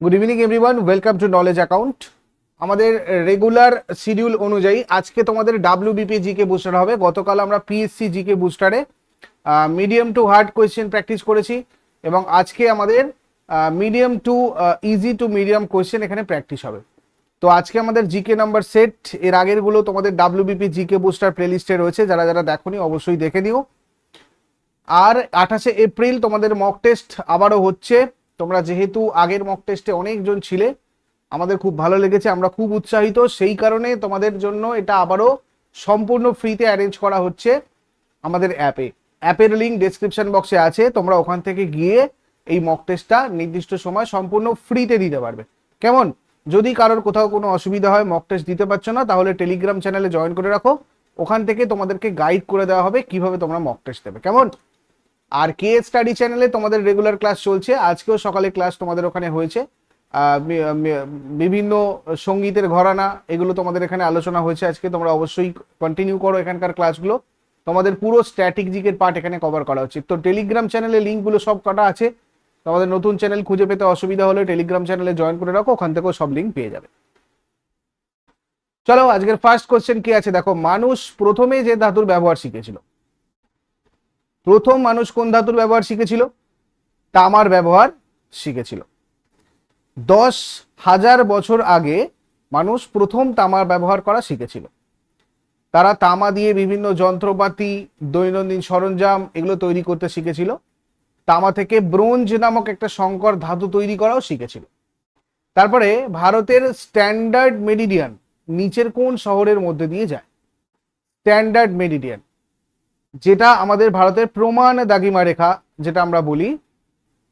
Good evening everyone welcome to knowledge account আমাদের regular schedule অনুযায়ী আজকে তোমাদের ডাব্লিউবিপি জিকে বুস্টার হবে। গতকাল আমরা PSC GK বুস্টারে medium to hard question practice করেছি এবং আজকে আমাদের medium to easy to medium question এখানে প্র্যাকটিস হবে। তো আজকে আমাদের জিকে নাম্বার সেট এর আগেরগুলো তোমাদের ডাব্লিউবিপি জিকে বুস্টার প্লেলিস্টে রয়েছে। যারা যারা দেখোনি, অবশ্যই দেখে নিও। আর আঠাশে এপ্রিল তোমাদের মক টেস্ট আবারও হচ্ছে। তোমরা যেহেতু আগের মক টেস্টে অনেকজন ছিলে, আমাদের খুব ভালো লেগেছে, আমরা খুব উৎসাহিত। সেই কারণে তোমাদের জন্য এটা আবারও সম্পূর্ণ ফ্রিতে অ্যারেঞ্জ করা হচ্ছে আমাদের অ্যাপে অ্যাপের লিঙ্ক ডেসক্রিপশন বক্সে আছে, তোমরা ওখান থেকে গিয়ে এই মক টেস্টটা নির্দিষ্ট সময় সম্পূর্ণ ফ্রিতে দিতে পারবে। কেমন? যদি কারোর কোথাও কোনো অসুবিধা হয় মক টেস্ট দিতে পারছ না, তাহলে টেলিগ্রাম চ্যানেলে জয়েন করে রাখো। ওখান থেকে তোমাদেরকে গাইড করে দেওয়া হবে কীভাবে তোমরা মক টেস্ট দেবে। কেমন? আর কে স্টাডি চ্যানেলে তোমাদের রেগুলার ক্লাস চলছে। আজকেও সকালে ক্লাস তোমাদের ওখানে হয়েছে। বিভিন্ন সঙ্গীতের ঘরানা এগুলো তোমাদের এখানে আলোচনা হয়েছে আজকে। তোমরা অবশ্যই কন্টিনিউ করো এখানকার ক্লাসগুলো তোমাদের পুরো স্ট্র্যাটেজিকের পার্ট এখানে কভার করা উচিত তো টেলিগ্রাম চ্যানেলে লিঙ্কগুলো সব কটা আছে। তোমাদের নতুন চ্যানেল খুঁজে পেতে অসুবিধা হলে টেলিগ্রাম চ্যানেলে জয়েন করে রাখো, ওখান থেকেও সব লিঙ্ক পেয়ে যাবে। চলো, আজকের ফার্স্ট কোশ্চেন কি আছে? দেখো, মানুষ প্রথমে যে ধাতুর ব্যবহার শিখেছিল প্রথম মানুষ কোন ধাতুর ব্যবহার শিখেছিল? তামার ব্যবহার শিখেছিল। দশ হাজার বছর আগে মানুষ প্রথম তামার ব্যবহার করা শিখেছিল। তারা তামা দিয়ে বিভিন্ন যন্ত্রপাতি, দৈনন্দিন সরঞ্জাম এগুলো তৈরি করতে শিখেছিল। তামা থেকে ব্রোঞ্জ নামক একটা সংকর ধাতু তৈরি করাও শিখেছিল। তারপরে ভারতের স্ট্যান্ডার্ড মেরিডিয়ান নিচের কোন শহরের মধ্যে দিয়ে যায়? স্ট্যান্ডার্ড মেরিডিয়ান যেটা আমাদের ভারতের প্রমাণ দাগিমা রেখা, যেটা আমরা বলি,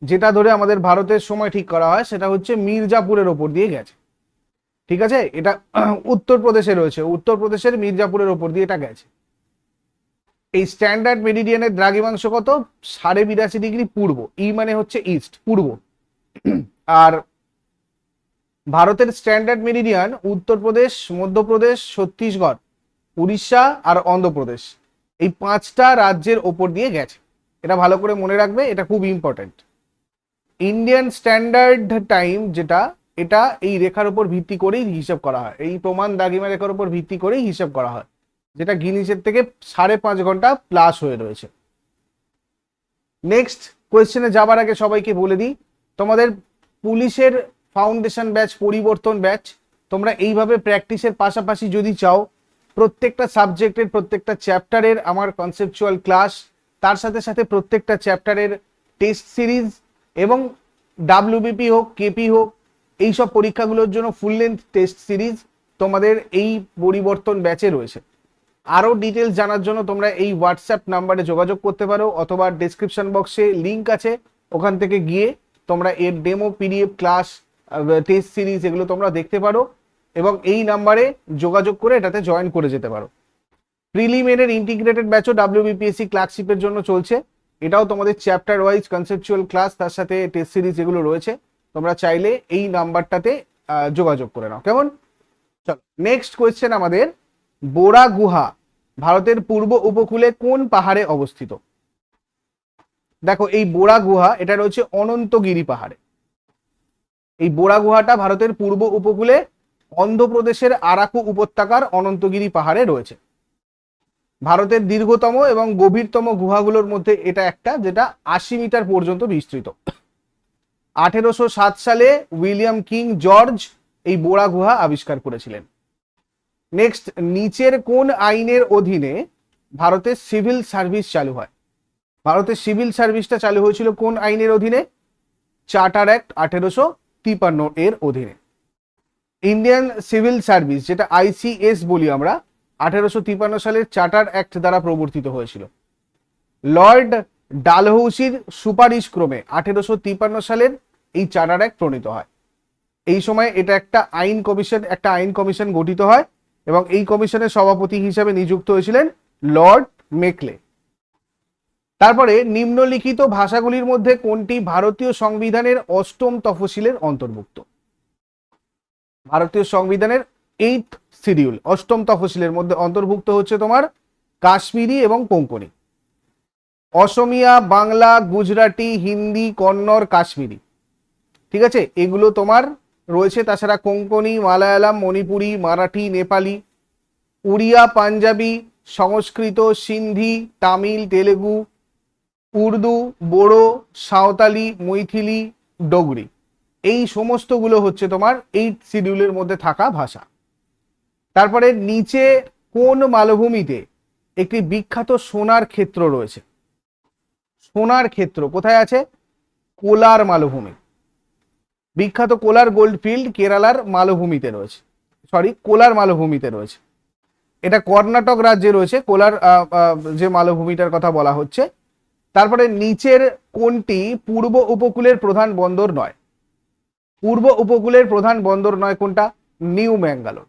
যেটা ধরে আমাদের ভারতের সময় ঠিক করা হয়, সেটা হচ্ছে মির্জাপুরের ওপর দিয়ে গেছে। ঠিক আছে? এটা উত্তরপ্রদেশে রয়েছে। উত্তরপ্রদেশের মির্জাপুরের ওপর দিয়ে এটা গেছে। এই স্ট্যান্ডার্ড মেরিডিয়ানের দ্রাঘিমাংশ কত? সাড়ে বিরাশি ডিগ্রি পূর্ব। ই মানে হচ্ছে ইস্ট, পূর্ব। আর ভারতের স্ট্যান্ডার্ড মেরিডিয়ান উত্তরপ্রদেশ, মধ্যপ্রদেশ, ছত্তিশগড়, উড়িষ্যা আর অন্ধ্রপ্রদেশ। এই পাঁচটা রাজ্যের ওপর দিয়ে গেছে। এটা ভালো করে মনে রাখবে, এটা খুব ইম্পর্টেন্ট ইন্ডিয়ান স্ট্যান্ডার্ড টাইম যেটা, এটা এই রেখার উপর ভিত্তি করেই হিসাব করা হয়। এই প্রমাণ দাগিমা রেখার উপর ভিত্তি করেই হিসাব করা হয়। যেটা গিনিসের থেকে সাড়ে পাঁচ ঘণ্টা প্লাস হয়ে রয়েছে। নেক্সট কোয়েশ্চেনে যাবার আগে সবাইকে বলে দিই, তোমাদের পুলিশের ফাউন্ডেশন ব্যাচ পরিবর্তন ব্যাচ তোমরা এইভাবে প্র্যাকটিসের পাশাপাশি যদি চাও প্রত্যেকটা সাবজেক্টের, প্রত্যেকটা চ্যাপ্টারের আমার কনসেপচুয়াল ক্লাস তার সাথে সাথে প্রত্যেকটা চ্যাপ্টারের টেস্ট সিরিজ এবং ডাব্লিউবিপি হোক কেপি হোক, এইসব পরীক্ষাগুলোর জন্য ফুল লেন্থ টেস্ট সিরিজ তোমাদের এই পরিবর্তন ব্যাচে রয়েছে। আরও ডিটেলস জানার জন্য তোমরা এই হোয়াটসঅ্যাপ নাম্বারে যোগাযোগ করতে পারো অথবা ডেসক্রিপশন বক্সে লিঙ্ক আছে, ওখান থেকে গিয়ে তোমরা এর demo PDF class test series এগুলো তোমরা দেখতে পারো। এবং এই নাম্বারে যোগাযোগ করে এটাতে জয়েন করে যেতে পারো। প্রিলিমিনার ইন্টিগ্রেটেড ব্যাচও ডাব্লিউবিপিএসসি ক্লার্কশিপের জন্য চলছে। এটাও তোমাদের চ্যাপ্টার ওয়াইজ কনসেপচুয়াল ক্লাস তার সাথে টেস্ট সিরিজ এগুলো রয়েছে, তোমরা চাইলে এই নাম্বারটাতে যোগাযোগ করে নাও। কেমন? চলো নেক্সট কোয়েশ্চেন আমাদের, বোরা গুহা, ভারতের পূর্ব উপকূলে কোন পাহাড়ে অবস্থিত? দেখো, এই বোরা গুহা, এটা রয়েছে অনন্তগিরি পাহাড়ে। এই বোরা গুহাটা ভারতের পূর্ব উপকূলে অন্ধ্রপ্রদেশের আরাকু উপত্যকার অনন্তগিরি পাহাড়ে রয়েছে। ভারতের দীর্ঘতম এবং গভীরতম গুহাগুলোর মধ্যে এটা একটা, যেটা আশি মিটার পর্যন্ত বিস্তৃত। আঠেরোশো সাত সালে উইলিয়াম কিং জর্জ এই বোরা গুহা আবিষ্কার করেছিলেন। নেক্সট, নিচের কোন আইনের অধীনে ভারতের সিভিল সার্ভিস চালু হয়? ভারতের সিভিল সার্ভিসটা চালু হয়েছিল কোন আইনের অধীনে? চার্টার অ্যাক্ট আঠেরোশো তিপান্ন এর অধীনে। ইন্ডিয়ান সিভিল সার্ভিস যেটা আইসিএস বলি আমরা, আঠেরোশো তিপান্ন সালের চার্টার অ্যাক্ট দ্বারা প্রবর্তিত হয়েছিল। লর্ড ডালহৌসির সুপারিশ ক্রমে আঠেরোশো তিপান্ন সালের এই চার্টার অ্যাক্ট প্রণীত হয়। এই সময় এটা একটা আইন কমিশন, একটা আইন কমিশন গঠিত হয় এবং এই কমিশনের সভাপতি হিসেবে নিযুক্ত হয়েছিলেন লর্ড মেকলে তারপরে নিম্নলিখিত ভাষাগুলির মধ্যে কোনটি ভারতীয় সংবিধানের অষ্টম তফসিলের অন্তর্ভুক্ত? ভারতীয় সংবিধানের এইট শিডিউল অষ্টম তফসিলের মধ্যে অন্তর্ভুক্ত হচ্ছে তোমার কাশ্মীরি এবং কোঙ্কনি অসমিয়া, বাংলা, গুজরাটি, হিন্দি, কন্নড়, কাশ্মীরি। ঠিক আছে? এগুলো তোমার রয়েছে। তাছাড়া কোঙ্কনি মালায়ালাম, মণিপুরি, মারাঠি, নেপালি, উড়িয়া, পাঞ্জাবি, সংস্কৃত, সিন্ধি, তামিল, তেলেগু, উর্দু, বোড়ো, সাঁওতালি, মৈথিলি, ডোগরি। এই সমস্তগুলো হচ্ছে তোমার এই শিডিউলের মধ্যে থাকা ভাষা। তারপরে নিচে কোন মালভূমিতে একটি বিখ্যাত সোনার ক্ষেত্র রয়েছে? সোনার ক্ষেত্র কোথায় আছে? কোলার মালভূমি। বিখ্যাত কোলার গোল্ড ফিল্ড কেরালার মালভূমিতে রয়েছে। সরি কোলার মালভূমিতে রয়েছে। এটা কর্ণাটক রাজ্যে রয়েছে, কোলার যে মালভূমিটার কথা বলা হচ্ছে। তারপরে নিচের কোনটি পূর্ব উপকূলের প্রধান বন্দর নয়? পূর্ব উপকূলের প্রধান বন্দর নয় কোনটা? নিউ ম্যাঙ্গালোর।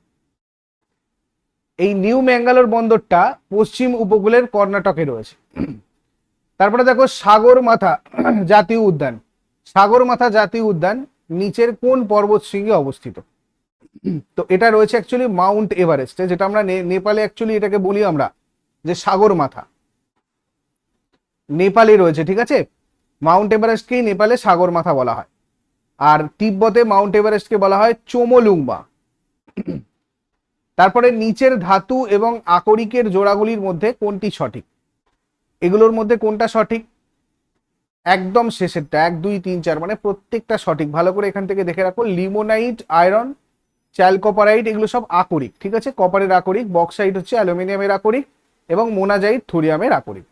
এই নিউ ম্যাঙ্গালোর বন্দরটা পশ্চিম উপকূলের কর্ণাটকে রয়েছে। তারপরে দেখো সাগরমাথা জাতীয় উদ্যান। সাগরমাথা জাতীয় উদ্যান নিচের কোন পর্বত শৃঙ্গে অবস্থিত? তো এটা রয়েছে অ্যাকচুয়ালি মাউন্ট এভারেস্টে যেটা আমরা নেপালে অ্যাকচুয়ালি এটাকে বলি আমরা যে সাগরমাথা। নেপালে রয়েছে, ঠিক আছে? মাউন্ট এভারেস্টকেই নেপালে সাগর মাথা বলা হয়। আর তিব্বতে মাউন্ট এভারেস্টকে বলা হয় চোমলুংমা। তারপরে নিচের ধাতু এবং আকরিকের জোড়াগুলির মধ্যে কোনটি সঠিক? এগুলোর মধ্যে কোনটা সঠিক? একদম শেষেরটা, এক, দুই, তিন, চার মানে প্রত্যেকটা সঠিক। ভালো করে এখান থেকে দেখে রাখো, লিমোনাইট, আয়রন চ্যালকোপারাইট এগুলো সব আকরিক, ঠিক আছে? কপারের আকরিক, বক্সাইট হচ্ছে অ্যালুমিনিয়ামের আকরিক এবং মোনাজাইট থোরিয়ামের আকরিক।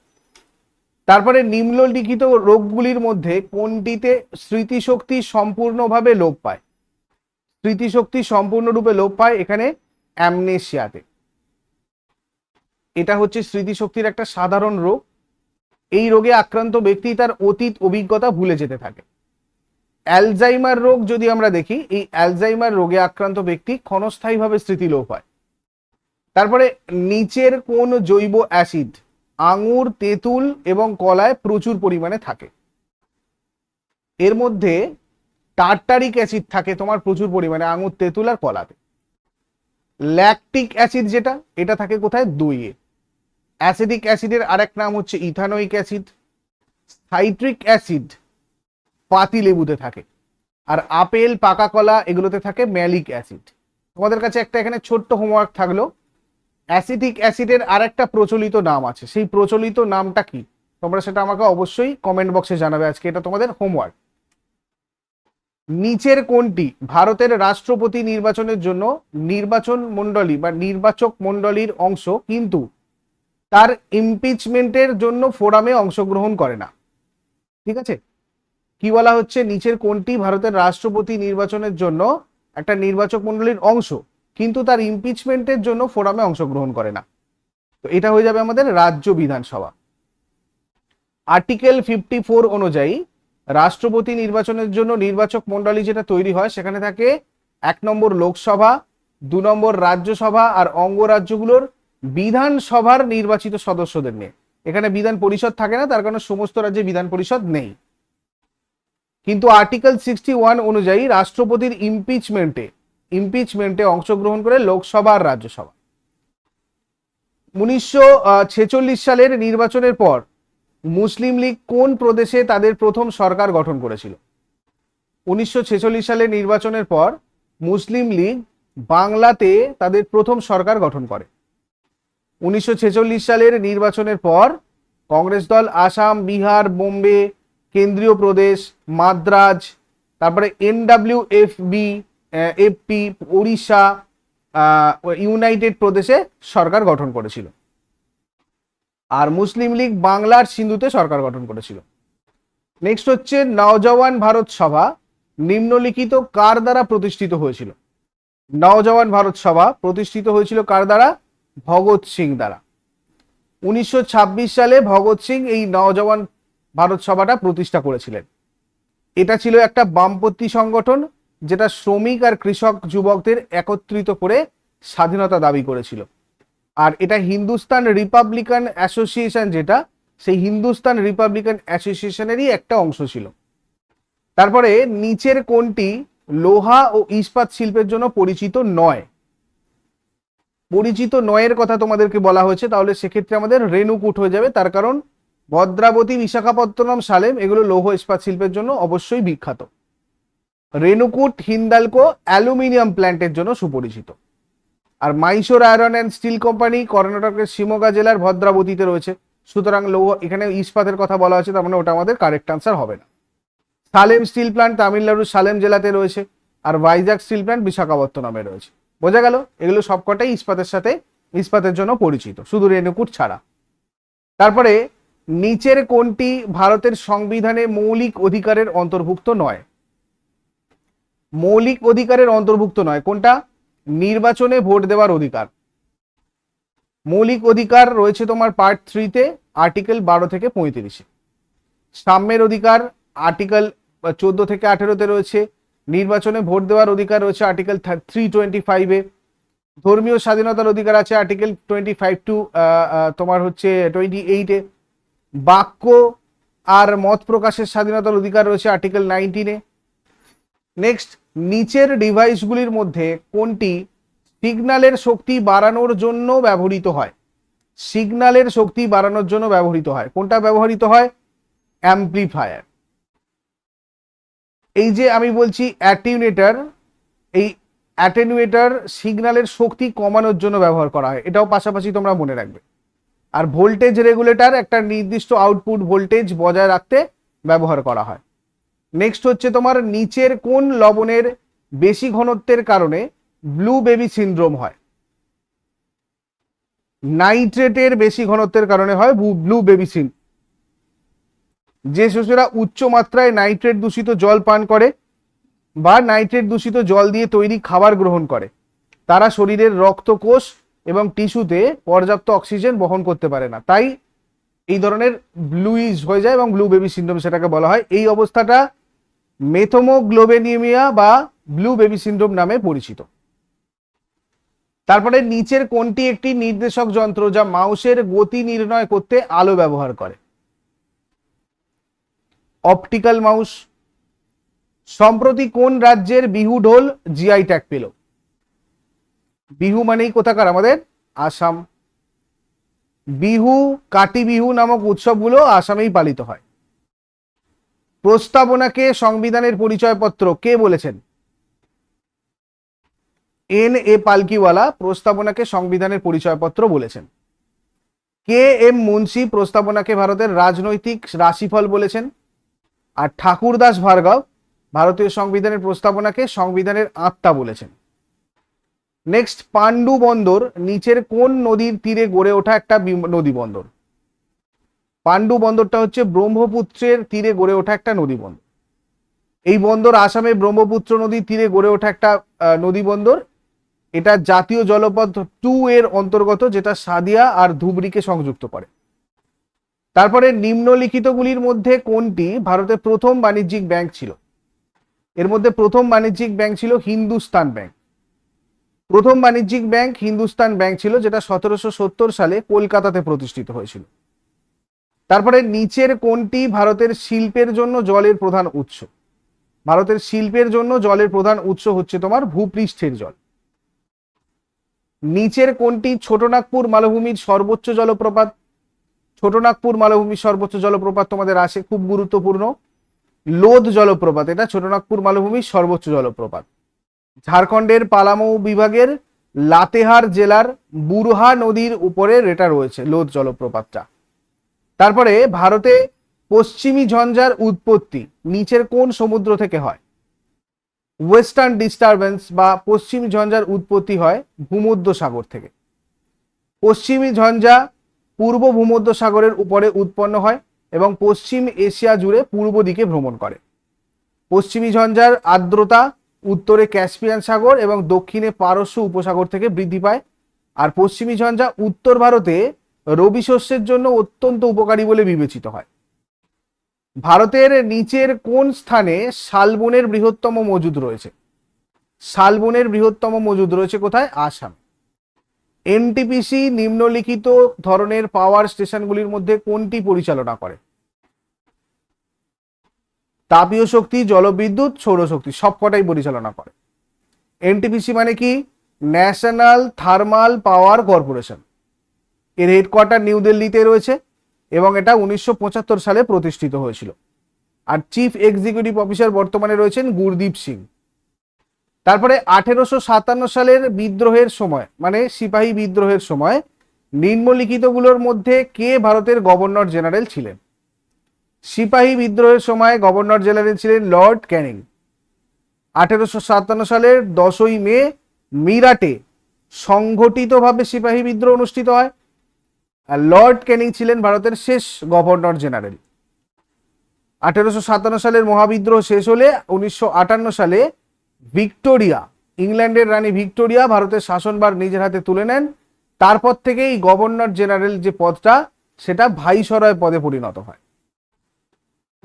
তারপরে নিম্নলিখিত রোগগুলির মধ্যে কোনটিতে স্মৃতিশক্তি সম্পূর্ণভাবে লোপ পায়? স্মৃতিশক্তি সম্পূর্ণরূপে লোপ পায় এখানে অ্যামনেশিয়াতে। এটা হচ্ছে স্মৃতিশক্তির একটা সাধারণ রোগ। এই রোগে আক্রান্ত ব্যক্তি তার অতীত অভিজ্ঞতা ভুলে যেতে থাকে। অ্যালজাইমার রোগ যদি আমরা দেখি, এই অ্যালজাইমার রোগে আক্রান্ত ব্যক্তি ক্ষণস্থায়ীভাবে স্মৃতি স্মৃতিলোপ হয়। তারপরে নিচের কোন জৈব অ্যাসিড আঙুর, তেঁতুল এবং কলায় প্রচুর পরিমাণে থাকে। এর মধ্যে টার্টারিক অ্যাসিড থাকে তোমার প্রচুর পরিমাণে, আঙুর, তেঁতুল আর কলাতে। ল্যাকটিক অ্যাসিড যেটা, এটা থাকে কোথায়? দইয়ে। অ্যাসিডিক অ্যাসিডের আরেক নাম হচ্ছে ইথানোইক অ্যাসিড। সাইট্রিক অ্যাসিড পাতি লেবুতে থাকে। আর আপেল, পাকা কলা এগুলোতে থাকে ম্যালিক অ্যাসিড। তোমাদের কাছে একটা এখানে ছোট্ট হোমওয়ার্ক থাকল। অ্যাসিডিক অ্যাসিডের আরেকটা প্রচলিত নাম আছে। সেই প্রচলিত নামটা কি? তোমরা সেটা আমাকে অবশ্যই কমেন্ট বক্সে জানাবে। আজকে এটা তোমাদের হোমওয়ার্ক নিচের কোনটি? ভারতের রাষ্ট্রপতি নির্বাচনের জন্য নির্বাচন মণ্ডলী বা নির্বাচক মণ্ডলীর অংশ কিন্তু তার ইমপিচমেন্টের জন্য ফোরামে অংশগ্রহণ করে না। ঠিক আছে? কি বলা হচ্ছে? নিচের কোনটি ভারতের রাষ্ট্রপতি নির্বাচনের জন্য একটা নির্বাচক মণ্ডলীর অংশ? কিন্তু তার ইমপিচমেন্টের জন্য ফোরামে অংশগ্রহণ করে না। তো এটা হয়ে যাবে আমাদের রাজ্য বিধানসভা। আর্টিকেল ফিফটি ফোর অনুযায়ী রাষ্ট্রপতি নির্বাচনের জন্য নির্বাচক মণ্ডলী যেটা তৈরি হয়, সেখানে থাকে এক নম্বর লোকসভা, দু নম্বর রাজ্যসভা আর অঙ্গরাজ্যগুলোর বিধানসভার নির্বাচিত সদস্যদের নিয়ে। এখানে বিধান পরিষদ থাকে না, তার কারণে সমস্ত রাজ্যে বিধান পরিষদ নেই। কিন্তু আর্টিকেল সিক্সটি ওয়ান অনুযায়ী রাষ্ট্রপতির ইমপিচমেন্টে ইমপিচমেন্টে অংশগ্রহণ করে লোকসভা আর রাজ্যসভা। উনিশশো ছেচল্লিশ সালের নির্বাচনের পর মুসলিম লীগ কোন প্রদেশে তাদের প্রথম সরকার গঠন করেছিল? উনিশশো ছেচল্লিশ সালের নির্বাচনের পর মুসলিম লীগ বাংলাতে তাদের প্রথম সরকার গঠন করে। উনিশশো ছেচল্লিশ সালের নির্বাচনের পর কংগ্রেস দল আসাম, বিহার, বোম্বে, কেন্দ্রীয় প্রদেশ, মাদ্রাজ, তারপরে NW F B FP Odisha United প্রদেশে সরকার গঠন করেছিল। আর মুসলিম লীগ বাংলার সিন্ধুতে সরকার গঠন করেছিল। নেক্সট হচ্ছে নওজওয়ান ভারত সভা। নিম্নলিখিত কার দ্বারা প্রতিষ্ঠিত হয়েছিল? নওজওয়ান ভারত সভা প্রতিষ্ঠিত হয়েছিল কার দ্বারা? ভগৎ সিং দ্বারা। উনিশশো ছাব্বিশ সালে ভগৎ সিং এই নওজওয়ান ভারত সভাটা প্রতিষ্ঠা করেছিলেন। এটা ছিল একটা বামপন্থী সংগঠন। যেটা শ্রমিক আর কৃষক যুবকদের একত্রিত করে স্বাধীনতা দাবি করেছিল। আর এটা হিন্দুস্তান রিপাবলিকান অ্যাসোসিয়েশন যেটা, সেই হিন্দুস্তান রিপাবলিকান অ্যাসোসিয়েশনেরই একটা অংশ ছিল। তারপরে নিচের কোনটি লোহা ও ইস্পাত শিল্পের জন্য পরিচিত নয়। পরিচিত নয়ের কথা তোমাদেরকে বলা হয়েছে, তাহলে সেক্ষেত্রে আমাদের রেণুকুট হয়ে যাবে। তার কারণ ভদ্রাবতী, বিশাখাপত্তনম, সালেম, এগুলো লৌহ ইস্পাত শিল্পের জন্য অবশ্যই বিখ্যাত। রেনুকুট হিন্দালকো অ্যালুমিনিয়াম প্ল্যান্টের জন্য সুপরিচিত। আর Mysore iron and steel company কর্ণাটকের শিমোগা জেলার ভদ্রাবতীতে রয়েছে। সুতরাং লৌহ, এখানে ইস্পাতের কথা বলা হয়েছে, তার মানে ওটা আমাদের কারেক্ট আনসার হবে না। সালেম স্টিল প্ল্যান্ট তামিলনাড়ুর সালেম জেলাতে রয়েছে, আর ভাইজাক স্টিল প্ল্যান্ট বিশাখাপত্তনমে রয়েছে। বোঝা গেল? এগুলো সবকটাই ইস্পাতের সাথে, ইস্পাতের জন্য পরিচিত, শুধু রেণুকুট ছাড়া। তারপরে, নিচের কোনটি ভারতের সংবিধানে মৌলিক অধিকারের অন্তর্ভুক্ত নয়? মৌলিক অধিকারের অন্তর্ভুক্ত নয়, কোনটা? নির্বাচনে ভোট দেওয়ার অধিকার। মৌলিক অধিকার রয়েছে তোমার পার্ট থ্রিতে আর্টিকেল বারো থেকে পঁয়ত্রিশে। সাম্যের অধিকার আর্টিকেল চোদ্দ থেকে আঠেরোতে রয়েছে। নির্বাচনে ভোট দেওয়ার অধিকার রয়েছে আর্টিকেল থ্রি টোয়েন্টি ফাইভে ধর্মীয় স্বাধীনতার অধিকার আছে আর্টিকেল টোয়েন্টি ফাইভ টু তোমার হচ্ছে টোয়েন্টি এইটে বাক্য আর মত প্রকাশের স্বাধীনতার অধিকার রয়েছে আর্টিকেল নাইনটিনে নেক্সট নিচের ডিভাইসগুলির মধ্যে কোনটি সিগন্যালের শক্তি বাড়ানোর জন্য ব্যবহৃত হয়? সিগন্যালের শক্তি বাড়ানোর জন্য ব্যবহৃত হয়। কোনটা ব্যবহৃত হয়? অ্যাম্প্লিফায়ার। এই যে আমি বলছি অ্যাটিউনেটার এই অ্যাটেনুয়েটার সিগন্যালের শক্তি কমানোর জন্য ব্যবহার করা হয়। এটাও পাশাপাশি তোমরা মনে রাখবে। আর ভোল্টেজ রেগুলেটর একটা নির্দিষ্ট আউটপুট ভোল্টেজ বজায় রাখতে ব্যবহার করা হয়। নেক্সট হচ্ছে তোমার নিচের কোন লবণের বেশি ঘনত্বের কারণে ব্লু বেবি সিন্ড্রোম হয়? নাইট্রেটের বেশি ঘনত্বের কারণে হয় ব্লু বেবি সিন যে শিশুরা উচ্চ মাত্রায় নাইট্রেট দূষিত জল পান করে বা নাইট্রেট দূষিত জল দিয়ে তৈরি খাবার গ্রহণ করে, তারা শরীরের রক্তকোষ এবং টিস্যুতে পর্যাপ্ত অক্সিজেন বহন করতে পারে না। তাই এই ধরনের ব্লুইজ হয়ে যায় এবং ব্লু বেবি সিন্ড্রোম সেটাকে বলা হয়। এই অবস্থাটা মেথোমোগ্লোবেনিমিয়া বা ব্লু বেবি সিন্ড্রোম নামে পরিচিত। তারপরে নিচের কোনটি একটি নির্দেশক যন্ত্র যা মাউসের গতি নির্ণয় করতে আলো ব্যবহার করে? Optical mouse. সম্প্রতি কোন রাজ্যের বিহু ঢোল জিআই ট্যাগ পেল? বিহু মানেই কোথাকার? আমাদের আসাম। বিহু কাটি বিহু নামক উৎসবগুলো আসামেই পালিত হয়। প্রস্তাবনাকে সংবিধানের পরিচয়পত্র কে বলেছেন? এন এ পালকিওয়ালা প্রস্তাবনাকে সংবিধানের পরিচয়পত্র বলেছেন। কে এম মুন্সি প্রস্তাবনাকে ভারতের রাজনৈতিক রাশিফল বলেছেন। আর ঠাকুরদাস ভার্গব ভারতীয় সংবিধানের প্রস্তাবনাকে সংবিধানের আত্মা বলেছেন। নেক্সট পাণ্ডু বন্দর নিচের কোন নদীর তীরে গড়ে ওঠা একটা নদী বন্দর পাণ্ডু বন্দরটা হচ্ছে ব্রহ্মপুত্রের তীরে গড়ে ওঠা একটা নদী বন্দর। এই বন্দর আসামে ব্রহ্মপুত্র নদীর তীরে গড়ে ওঠা একটা নদী বন্দর। এটা জাতীয় জলপথ টু এর অন্তর্গত যেটা সাদিয়া আর ধুবড়িকে সংযুক্ত করে। তারপরে নিম্নলিখিতগুলির মধ্যে কোনটি ভারতের প্রথম বাণিজ্যিক ব্যাংক ছিল? এর মধ্যে প্রথম বাণিজ্যিক ব্যাংক ছিল হিন্দুস্তান ব্যাংক। প্রথম বাণিজ্যিক ব্যাংক হিন্দুস্তান ব্যাংক ছিল যেটা সতেরোশো সত্তর সালে কলকাতাতে প্রতিষ্ঠিত হয়েছিল। তারপরে নিচের কোনটি ভারতের শিল্পের জন্য জলের প্রধান উৎস। ভারতের শিল্পের জন্য জলের প্রধান উৎস হচ্ছে তোমার ভূপৃষ্ঠের জল। নিচের কোনটি ছোটনাগপুর মালভূমির সর্বোচ্চ জলপ্রপাত। ছোটনাগপুর মালভূমির সর্বোচ্চ জলপ্রপাত তোমাদের আসে খুব গুরুত্বপূর্ণ। লোদ জলপ্রপাত, এটা ছোটনাগপুর মালভূমির সর্বোচ্চ জলপ্রপাত। ঝাড়খণ্ডের পালামৌ বিভাগের লাতেহার জেলার বুরহা নদীর উপরে এটা রয়েছে লোদ জলপ্রপাতটা। তারপরে ভারতে পশ্চিমী ঝঞ্ঝার উৎপত্তি, নিচের কোন সমুদ্র থেকে হয়? ওয়েস্টার্ন ডিস্টারবেন্স বা পশ্চিম ঝঞ্ঝার উৎপত্তি হয় ভূমধ্য সাগর থেকে। পশ্চিমী ঝঞ্ঝা পূর্ব ভূমধ্য সাগরের উপরে উৎপন্ন হয় এবং পশ্চিম এশিয়া জুড়ে পূর্ব দিকে ভ্রমণ করে। পশ্চিমী ঝঞ্ঝার আর্দ্রতা উত্তরে ক্যাসপিয়ান সাগর এবং দক্ষিণে পারস্য উপসাগর থেকে বৃদ্ধি পায়। আর পশ্চিমী ঝঞ্ঝা উত্তর ভারতে রবি শস্যের জন্য অত্যন্ত উপকারী বলে বিবেচিত হয়। ভারতের নিচের কোন স্থানে শালবনের বৃহত্তম মজুদ রয়েছে? শালবনের বৃহত্তম মজুদ রয়েছে কোথায়? আসাম। এনটিপিসি নিম্নলিখিত ধরনের পাওয়ার স্টেশনগুলির মধ্যে কোনটি পরিচালনা করে? তাপীয় শক্তি, জলবিদ্যুৎ, সৌরশক্তি, সবকটাই পরিচালনা করে। এনটিপিসি মানে কি? National thermal power corporation. এর হেডকোয়ার্টার নিউ দিল্লিতে রয়েছে এবং এটা উনিশশো পঁচাত্তর সালে প্রতিষ্ঠিত হয়েছিল। আর চিফ এক্সিকিউটিভ অফিসার বর্তমানে রয়েছেন গুরদীপ সিং। তারপরে আঠেরোশো সাতান্ন সালের বিদ্রোহের সময় মানে সিপাহী বিদ্রোহের সময়, নিম্নলিখিতগুলোর মধ্যে কে ভারতের গভর্নর জেনারেল ছিলেন? সিপাহী বিদ্রোহের সময় গভর্নর জেনারেল ছিলেন লর্ড ক্যানিং আঠেরোশো সাতান্ন সালের দশই মে, মিরাটে সংঘটিতভাবে সিপাহী বিদ্রোহ অনুষ্ঠিত হয়। আর লর্ড ক্যানিং ছিলেন ভারতের শেষ গভর্নর জেনারেল। আঠেরোশো সাতান্ন সালের মহাবিদ্রোহ শেষ হলে উনিশশো আটান্ন সালে ভিক্টোরিয়া, ইংল্যান্ডের রানী ভিক্টোরিয়া ভারতের শাসনভার নিজের হাতে তুলে নেন। তারপর থেকেই গভর্নর জেনারেল যে পদটা, সেটা ভাইসরয় পদে পরিণত হয়।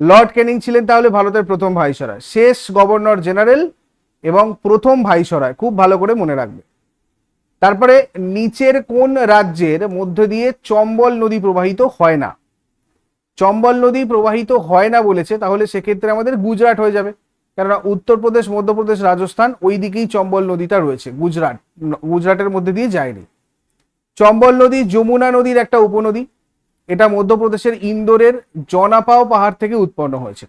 লর্ড ক্যানিং ছিলেন তাহলে ভারতের প্রথম ভাইসরয়, শেষ গভর্নর জেনারেল এবং প্রথম ভাইসরয়, খুব ভালো করে মনে রাখবে। তারপরে নিচের কোন রাজ্যের মধ্য দিয়ে চম্বল নদী প্রবাহিত হয় না? চম্বল নদী প্রবাহিত হয় না বলেছে, তাহলে সেক্ষেত্রে আমাদের গুজরাট হয়ে যাবে। কেননা উত্তরপ্রদেশ, মধ্যপ্রদেশ, রাজস্থান ওই দিকেই চম্বল নদীটা রয়েছে, গুজরাট। গুজরাটের মধ্যে দিয়ে যায়নি। চম্বল নদী যমুনা নদীর একটা উপনদী। এটা মধ্যপ্রদেশের ইন্দোরের জনাপাও পাহাড় থেকে উৎপন্ন হয়েছে।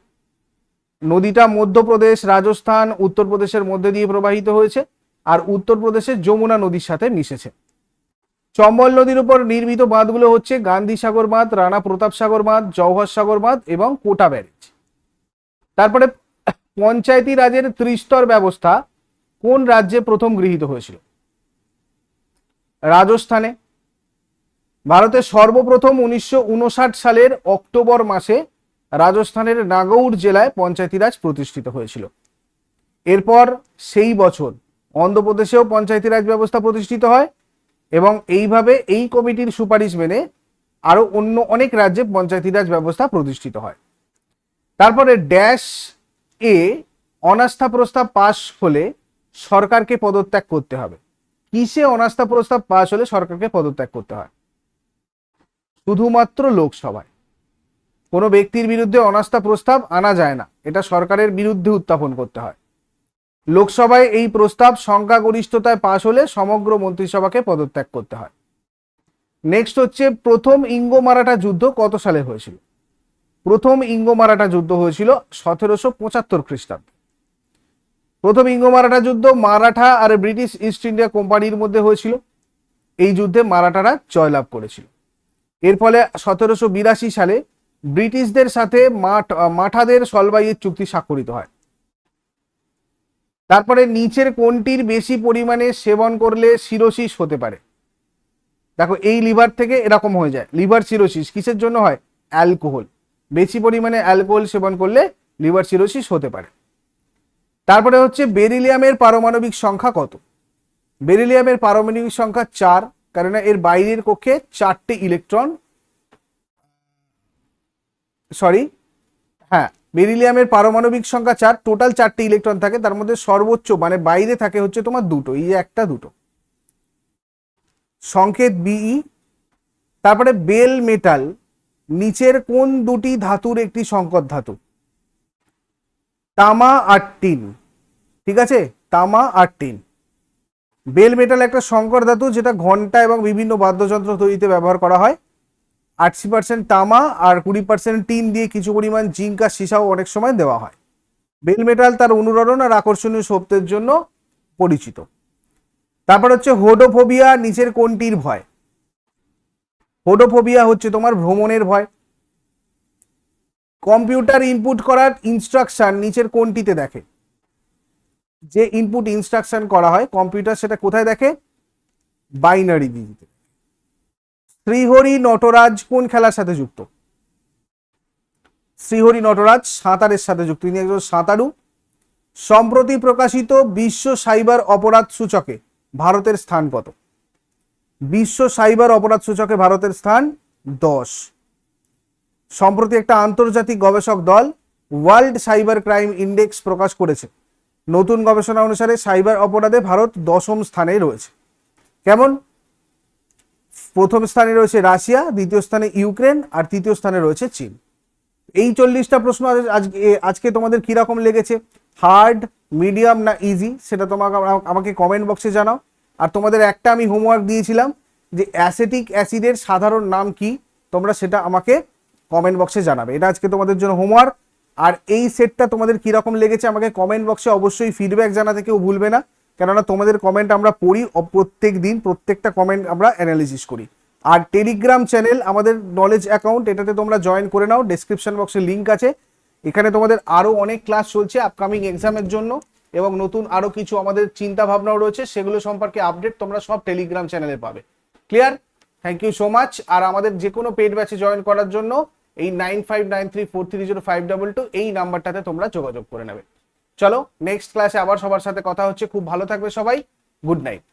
নদীটা মধ্যপ্রদেশ, রাজস্থান, উত্তরপ্রদেশের মধ্যে দিয়ে প্রবাহিত হয়েছে। আর উত্তরপ্রদেশের যমুনা নদীর সাথে মিশেছে। চম্বল নদীর উপর নির্মিত বাঁধগুলো হচ্ছে গান্ধী সাগর বাঁধ, রানা প্রতাপ সাগর বাঁধ, জওহর সাগর বাঁধ এবং কোটা ব্যারেজ। তারপরে পঞ্চায়েতি রাজের ত্রিস্তর ব্যবস্থা কোন রাজ্যে প্রথম গৃহীত হয়েছিল? রাজস্থানে। ভারতের সর্বপ্রথম উনিশশো উনষাট সালের অক্টোবর মাসে রাজস্থানের নাগৌর জেলায় পঞ্চায়েতি রাজ প্রতিষ্ঠিত হয়েছিল। এরপর সেই বছর অন্ধ্রপ্রদেশেও পঞ্চায়েতি রাজ ব্যবস্থা প্রতিষ্ঠিত হয় এবং এইভাবে এই কমিটির সুপারিশ মেনে আরও অন্য অনেক রাজ্যে পঞ্চায়েতি রাজ ব্যবস্থা প্রতিষ্ঠিত হয়। তারপরে ড্যাশ এ অনাস্থা প্রস্তাব পাশ হলে সরকারকে পদত্যাগ করতে হবে। কিসে অনাস্থা প্রস্তাব পাশ হলে সরকারকে পদত্যাগ করতে হয়? শুধুমাত্র লোকসভায়। কোনো ব্যক্তির বিরুদ্ধে অনাস্থা প্রস্তাব আনা যায় না। এটা সরকারের বিরুদ্ধে উত্থাপন করতে হয়। লোকসভায় এই প্রস্তাব সংখ্যাগরিষ্ঠতায় পাশ হলে সমগ্র মন্ত্রিসভাকে পদত্যাগ করতে হয়। নেক্সট হচ্ছে, প্রথম ইঙ্গো মারাঠা যুদ্ধ কত সালে হয়েছিল? প্রথম ইঙ্গো মারাঠা যুদ্ধ হয়েছিল সতেরোশো পঁচাত্তর খ্রিস্টাব্দে। প্রথম ইঙ্গো মারাঠা যুদ্ধ মারাঠা আর ব্রিটিশ ইস্ট ইন্ডিয়া কোম্পানির মধ্যে হয়েছিল। এই যুদ্ধে মারাঠারা জয়লাভ করেছিল। এর ফলে সতেরোশো বিরাশি সালে ব্রিটিশদের সাথে মাঠ, মাঠাদের সলবাইয়ের চুক্তি স্বাক্ষরিত হয়। তারপরে নিচের কোনটির বেশি পরিমাণে সেবন করলে সিরোসিস হতে পারে? দেখো, এই লিভার থেকে এরকম হয়ে যায়। লিভার সিরোসিস কিসের জন্য হয়? অ্যালকোহল। বেশি পরিমাণে অ্যালকোহল সেবন করলে লিভার সিরোসিস হতে পারে। তারপরে হচ্ছে বেরিলিয়ামের পারমাণবিক সংখ্যা কত? বেরিলিয়ামের পারমাণবিক সংখ্যা চার, কেননা এর বাইরের কক্ষে চারটে ইলেকট্রন সরি হ্যাঁ বেরিলিয়ামের পারমাণবিক সংখ্যা চার টোটাল চারটে ইলেকট্রন থাকে, তার মধ্যে সর্বোচ্চ মানে বাইরে থাকে হচ্ছে তোমার দুটো, এই একটা দুটো। সংকেত বিই তারপরে বেল মেটাল, নিচের কোন দুটি ধাতুর একটি সংকট ধাতু? তামা আর ঠিক আছে? তামা আর বেল মেটাল একটা সংকর ধাতু, যেটা ঘণ্টা এবং বিভিন্ন বাদ্যযন্ত্র তৈরিতে ব্যবহার করা হয়। আশি পার্সেন্ট তামা আর কুড়ি পার্সেন্ট টিন দিয়ে কিছু পরিমাণ জিঙ্ক আর সীসাও অনেক সময় দেওয়া হয়। বেল মেটাল তার অনুরণন আর আকর্ষণীয় শব্দের জন্য পরিচিত। তারপর হচ্ছে হোডোফোবিয়া, নিচের কোনটির ভয়? হোডোফোবিয়া হচ্ছে তোমার ভ্রমণের ভয়। কম্পিউটার ইনপুট করার ইনস্ট্রাকশন নিচের কোনটিতে দেখে? যে ইনপুট ইনস্ট্রাকশন করা হয়, কম্পিউটার সেটা কোথায় দেখে? বাইনারি ডিজিটে শ্রীহরি নটরাজ কোন খেলার সাথে যুক্ত? শ্রীহরি নটরাজ সাঁতারের সাথে যুক্ত। তিনি একজন সাঁতারু। সম্প্রতি প্রকাশিত বিশ্ব সাইবার অপরাধ সূচকে ভারতের স্থান কত? বিশ্ব সাইবার অপরাধ সূচকে ভারতের স্থান দশ। সম্প্রতি একটা আন্তর্জাতিক গবেষক দল ওয়ার্ল্ড সাইবার ক্রাইম ইন্ডেক্স প্রকাশ করেছে। নতুন গবেষণা অনুসারে সাইবার অপরাধে ভারত দশম স্থানে রয়েছে। কেমন? প্রথম স্থানে রয়েছে রাশিয়া, দ্বিতীয় স্থানে ইউক্রেন আর তৃতীয় স্থানে রয়েছে চীন। এই চল্লিশটা প্রশ্ন আজকে আজকে তোমাদের কীরকম লেগেছে? হার্ড, মিডিয়াম না ইজি সেটা তোমাকে আমাকে কমেন্ট বক্সে জানাও। আর তোমাদের একটা আমি হোমওয়ার্ক দিয়েছিলাম যে অ্যাসেটিক অ্যাসিডের সাধারণ নাম কি? তোমরা সেটা আমাকে কমেন্ট বক্সে জানাবে। এটা আজকে তোমাদের জন্য হোমওয়ার্ক আর এই সেটটা তোমাদের কীরকম লেগেছে আমাকে কমেন্ট বক্সে অবশ্যই ফিডব্যাক জানাতে কেউ ভুলবে না। কেননা তোমাদের কমেন্ট আমরা পড়ি প্রত্যেক দিন, প্রত্যেকটা কমেন্ট আমরা অ্যানালিসিস করি। আর টেলিগ্রাম চ্যানেল আমাদের নলেজ অ্যাকাউন্ট এটাতে তোমরা জয়েন করে নাও ডেসক্রিপশন বক্সে লিঙ্ক আছে। এখানে তোমাদের আরও অনেক ক্লাস চলছে আপকামিং এক্সামের জন্য এবং নতুন আরও কিছু আমাদের চিন্তা ভাবনাও রয়েছে, সেগুলো সম্পর্কে আপডেট তোমরা সব টেলিগ্রাম চ্যানেলে পাবে। Clear thank you so much আর আমাদের যে কোনো পেড ব্যাচে জয়েন করার জন্য এই nine five nine three four three zero five double two এই নাম্বারটাতে তোমরা যোগাযোগ করে নেবে। চলো নেক্সট ক্লাসে আবার সবার সাথে কথা হচ্ছে। খুব ভালো থাকবে সবাই। Good night